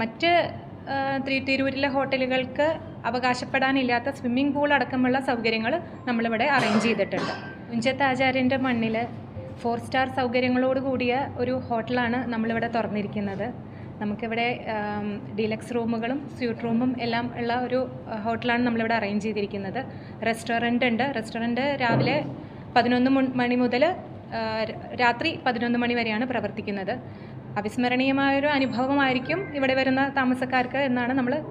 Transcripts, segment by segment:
മറ്റ് ത്രീ തിരൂരിലെ ഹോട്ടലുകൾക്ക് അവകാശപ്പെടാനില്ലാത്ത swimming pool അടക്കമുള്ള സൗകര്യങ്ങൾ നമ്മളിവിടെ അറേഞ്ച് ചെയ്തിട്ടുണ്ട്. തുഞ്ചത്ത് ആചാര്യന്റെ മണ്ണിൽ ഫോർ സ്റ്റാർ സൗകര്യങ്ങളോട് കൂടിയ ഒരു ഹോട്ടലാണ് നമ്മളിവിടെ തുറന്നിരിക്കുന്നത്. നമുക്കിവിടെ ഡീലക്സ് റൂമുകളും സ്യൂട്ട് റൂമും എല്ലാം ഉള്ള ഒരു ഹോട്ടലാണ് നമ്മളിവിടെ അറേഞ്ച് ചെയ്തിരിക്കുന്നത്. റെസ്റ്റോറന്റ് ഉണ്ട്. റെസ്റ്റോറന്റ് രാവിലെ പതിനൊന്ന് മണി മുതൽ രാത്രി പതിനൊന്ന് മണി വരെയാണ് പ്രവർത്തിക്കുന്നത്. അവിസ്മരണീയമായൊരു അനുഭവമായിരിക്കും ഇവിടെ വരുന്ന താമസക്കാർക്ക് എന്നാണ് നമ്മൾ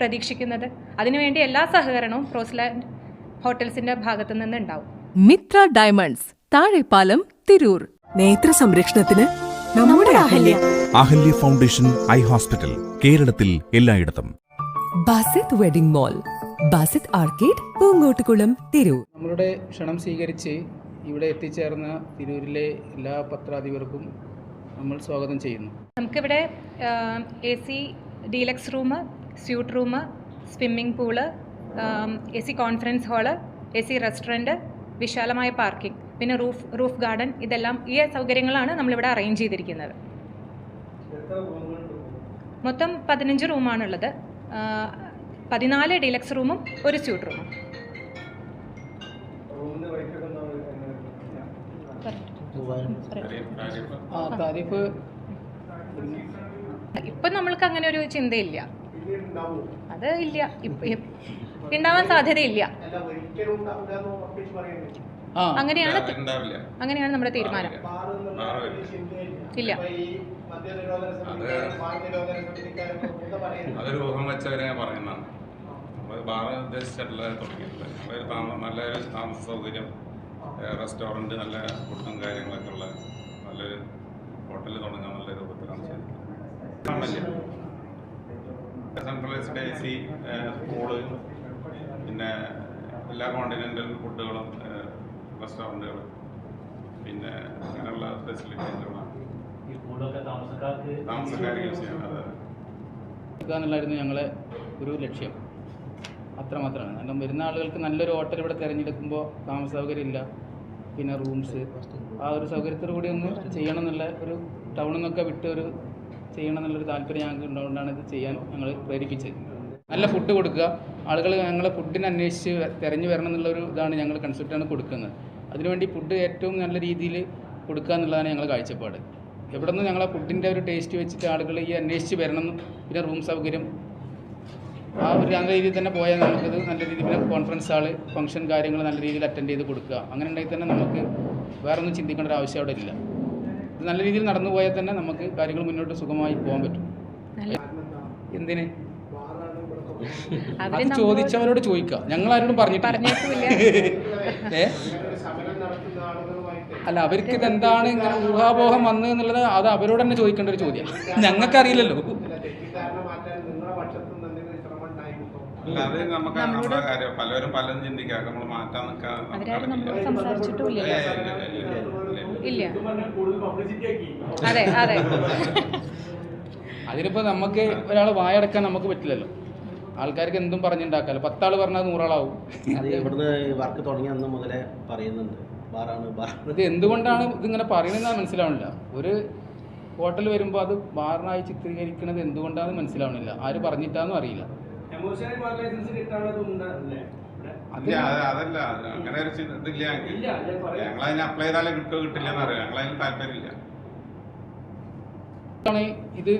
പ്രതീക്ഷിക്കുന്നത്. അതിനുവേണ്ടി എല്ലാ സഹകരണവും റോസ്ലാൻഡ് ഹോട്ടൽസിന്റെ ഭാഗത്തു നിന്ന് ഉണ്ടാവും. മിത്ര ഡയമണ്ട്സ് താഴെപ്പാലം തിരൂർ. നേത്ര സംരക്ഷണത്തിന് നമ്മുടെ Ahalya. Ahalya. Foundation eye hospital കേരളത്തിൽ എല്ലായിടത്തും. Basith wedding mall Basith arcade Poongottukulam Tirur. നമ്മളുടെ ക്ഷണം സ്വീകരിച്ച് ഇവിടെ എത്തിച്ചേർന്ന തിരൂരിലെ എല്ലാ പത്രാധിപർക്കും നമ്മൾ സ്വാഗതം ചെയ്യുന്നു. നമുക്കിവിടെ A C deluxe room suite room swimming pool A C conference hall A C restaurant വിശാലമായ പാർക്കിംഗ് പിന്നെ റൂഫ് റൂഫ് ഗാർഡൻ ഇതെല്ലാം ഈ സൗകര്യങ്ങളാണ് നമ്മളിവിടെ അറേഞ്ച് ചെയ്തിരിക്കുന്നത്. മൊത്തം പതിനഞ്ച് റൂമാണുള്ളത് പതിനാല് ഡീലക്സ് റൂമും ഒരു സ്യൂട്ട് റൂമും ആ താരിഫ്. ഇപ്പം നമ്മൾക്ക് അങ്ങനെ ഒരു ചിന്തയില്ല. അത് ഇല്ല. ഉണ്ടാവാൻ സാധ്യതയില്ല. ആ. അങ്ങനെയാണ് അങ്ങനെയാണ് നമ്മുടെ തീരുമാനം. ഇല്ല. അതൊരു ഊഹം വെച്ചവരെ പറയുന്നതാണ്. നമ്മൾ ബാറ് ഉദ്ദേശിച്ചിട്ടുള്ള തുടങ്ങിയിട്ടുള്ളത് നല്ലൊരു താമസ സൗകര്യം റെസ്റ്റോറന്റ് നല്ല ഫുഡും കാര്യങ്ങളൊക്കെ ഉള്ള നല്ലൊരു ഹോട്ടൽ തുടങ്ങാൻ നല്ല രൂപത്തിലാണ് ചെയ്തത് സെൻട്രലൈസ്ഡ് എ സി പൂൾ പിന്നെ എല്ലാ കോണ്ടിനെന്റൽ ഫുഡുകളും റെസ്റ്റോറന്റുകൾ പിന്നെ അങ്ങനെയുള്ള ഫെസിലിറ്റീസുകളാണ് താമസക്കാർക്ക് യൂസ് ചെയ്യാൻ അതെ. കൊടുക്കുക എന്നുള്ളതായിരുന്നു ഞങ്ങളെ ഒരു ലക്ഷ്യം. അത്രമാത്രമാണ്. കാരണം വരുന്ന ആളുകൾക്ക് നല്ലൊരു ഹോട്ടൽ ഇവിടെ തിരഞ്ഞെടുക്കുമ്പോൾ താമസ സൗകര്യം ഇല്ല. പിന്നെ റൂംസ് ആ ഒരു സൗകര്യത്തോടു കൂടി ഒന്ന് ചെയ്യണം എന്നുള്ള ഒരു ടൗണിൽ നിന്നൊക്കെ വിട്ട് ഒരു ചെയ്യണം എന്നുള്ളൊരു താല്പര്യം ഞങ്ങൾക്ക് ഉണ്ടാകൊണ്ടാണ് ഇത് ചെയ്യാൻ ഞങ്ങൾ പ്രേരിപ്പിച്ചത്. നല്ല ഫുഡ് കൊടുക്കുക. ആളുകൾ ഞങ്ങളെ ഫുഡിനെ അന്വേഷിച്ച് തിരഞ്ഞു വരണം എന്നുള്ളൊരു ഇതാണ് ഞങ്ങൾ കൺസെപ്റ്റാണ് കൊടുക്കുന്നത്. അതിനുവേണ്ടി ഫുഡ് ഏറ്റവും നല്ല രീതിയിൽ കൊടുക്കുക എന്നുള്ളതാണ് ഞങ്ങൾ കാഴ്ചപ്പാട്. എവിടെ നിന്ന് ഞങ്ങളെ ഫുഡിന്റെ ഒരു ടേസ്റ്റ് വെച്ചിട്ട് ആളുകൾ ഈ അന്വേഷിച്ച് വരണം. പിന്നെ റൂം സൗകര്യം ആ ഒരു നല്ല രീതിയിൽ തന്നെ പോയാൽ നമുക്കത് നല്ല രീതിയിൽ പിന്നെ കോൺഫറൻസ് ഹാൾ ഫംഗ്ഷൻ കാര്യങ്ങൾ നല്ല രീതിയിൽ അറ്റൻഡ് ചെയ്ത് കൊടുക്കുക. അങ്ങനെ ഉണ്ടെങ്കിൽ തന്നെ നമുക്ക് വേറെ ഒന്നും ചിന്തിക്കേണ്ട ഒരു ആവശ്യം അവിടെ ഇല്ല. ഇത് നല്ല രീതിയിൽ നടന്നു പോയാൽ തന്നെ നമുക്ക് കാര്യങ്ങൾ മുന്നോട്ട് സുഖമായി പോകാൻ പറ്റും. എന്തിന്? അത് ചോദിച്ചവരോട് ചോദിക്കുക. ഞങ്ങൾ ആരോടും പറഞ്ഞിട്ടില്ല ഏ? അല്ല അവർക്ക് ഇത് എന്താണ് ഇങ്ങനെ ഊഹാപോഹം വന്നത് എന്നുള്ളത് അത് അവരോട് തന്നെ ചോദിക്കേണ്ട ഒരു ചോദ്യം. ഞങ്ങൾക്കറിയില്ലല്ലോ. ഒരാൾ പലരും ചിന്തിക്കാം നമ്മൾ മാറ്റാൻ നിൽക്കാൻ ഇല്ല അതെ അതെ. അതിനിപ്പോൾ നമുക്ക് ഒരാൾ വായടക്കാൻ നമുക്ക് പറ്റില്ലല്ലോ. ആൾക്കാർക്ക് എന്തും പറഞ്ഞിണ്ടാക്കാലോ. പത്താൾ പറഞ്ഞാൽ നൂറാളാവും. ഇവിടുന്ന് വർക്ക് തുടങ്ങിയ അന്ന് മുതലേ പറയുന്നുണ്ട്. ഇത് എന്തുകൊണ്ടാണ് ഇതിങ്ങനെ പറയുന്നതെന്ന് മനസ്സിലാവണില്ല. ഒരു ഹോട്ടൽ വരുമ്പോൾ അത് ബാറിനായി ചിത്രീകരിക്കുന്നത് എന്തുകൊണ്ടാണെന്ന് മനസ്സിലാവണില്ല. ആര് പറഞ്ഞിട്ടാന്നും അറിയില്ല. അത് ഇല്ല അത് അതല്ല അങ്ങനെ ഒരു ഇതില്ല ഞങ്ങൾക്ക് ഞങ്ങളതിന് അപ്ലൈ ചെയ്താലേ കിട്ടുമോ കിട്ടില്ല എന്നറിയാം ഞങ്ങളതിന് താല്പര്യമില്ല. ആണ് ഇത്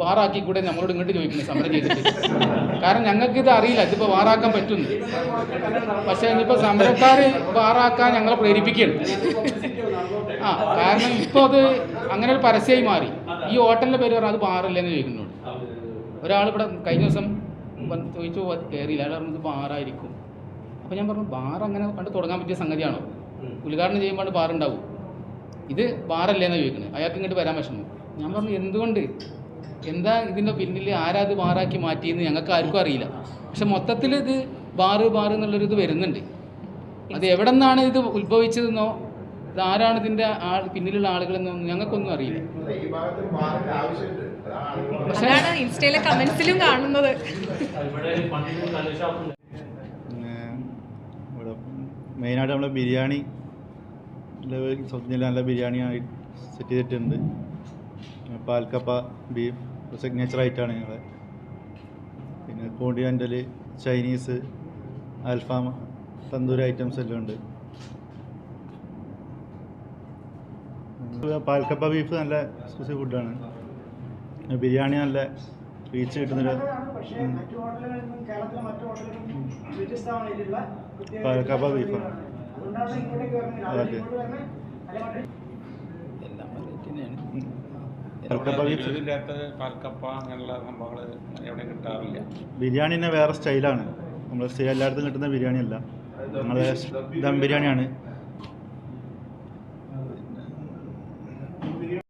വാറാക്കി കൂടെ നമ്മളോട് ഇങ്ങോട്ട് ചോദിക്കുന്നത് സമരം ചെയ്തിട്ട്. കാരണം ഞങ്ങൾക്ക് ഇത് അറിയില്ല ഇതിപ്പോൾ വാറാക്കാൻ പറ്റുന്നു. പക്ഷേ ഇനിയിപ്പോൾ സമരക്കാർ വാറാക്കാൻ ഞങ്ങളെ പ്രേരിപ്പിക്കുകയാണ്. ആ കാരണം ഇപ്പോൾ അത് അങ്ങനെ ഒരു പരസ്യമായി മാറി. ഈ ഹോട്ടലിന്റെ പേര് പറഞ്ഞാൽ അത് ബാറല്ലേന്ന് ചോദിക്കുന്നുണ്ട്. ഒരാൾ ഇവിടെ കഴിഞ്ഞ ദിവസം ചോദിച്ചു കയറിയില്ല അയാൾ പറഞ്ഞത് ബാറായിരിക്കും. അപ്പോൾ ഞാൻ പറഞ്ഞു ബാർ അങ്ങനെ കണ്ട് തുടങ്ങാൻ പറ്റിയ സംഗതിയാണോ? ഉദ്ഘാടനം ചെയ്യുമ്പോൾ ബാർ ഉണ്ടാവും. ഇത് ബാറല്ലേന്നാണ് ചോദിക്കുന്നത് അയാൾക്ക് ഇങ്ങോട്ട് വരാൻ വിഷമം. ഞാൻ പറഞ്ഞു എന്തുകൊണ്ട്? എന്താ ഇതിന്റെ പിന്നിൽ ആരാ ഇത് ബാറാക്കി മാറ്റിയെന്ന് ഞങ്ങൾക്ക് ആർക്കും അറിയില്ല. പക്ഷെ മൊത്തത്തിൽ ഇത് ബാറ് ബാറ് എന്നുള്ളൊരു ഇത് വരുന്നുണ്ട്. അത് എവിടെ നിന്നാണ് ഇത് ഉത്ഭവിച്ചതെന്നോ ഇത് ആരാണ് ഇതിന്റെ ആൾ പിന്നിലുള്ള ആളുകളെന്നോ ഞങ്ങൾക്കൊന്നും അറിയില്ല. അതാണ് ഇൻസ്റ്റയിലെ കമന്റ്സിലും കാണുന്നത്. ഇവിടെ മെയിനായിട്ട് നമ്മൾ ബിരിയാണി സൗത്ത് ഇന്ത്യയിൽ നല്ല ബിരിയാണി സെറ്റ് ചെയ്തിട്ടുണ്ട്. പാൽക്കപ്പ ബീഫ് സിഗ്നേച്ചർ ആയിട്ടാണ് ഞങ്ങളെ. പിന്നെ കോണ്ടിനെന്റൽ ചൈനീസ് അൽഫാം തന്തൂരി ഐറ്റംസ് എല്ലാം ഉണ്ട്. പാൽക്കപ്പ ബീഫ് നല്ല സ്പെഷ്യൽ ഫുഡാണ് ബിരിയാണി നല്ല റീച്ച് കിട്ടുന്നൊരു കബ ബീഫ് ബിരിയാണി തന്നെ വേറെ സ്റ്റൈലാണ്. നമ്മൾ എല്ലായിടത്തും കിട്ടുന്ന ബിരിയാണി അല്ല നമ്മളെ ദം ബിരിയാണിയാണ്.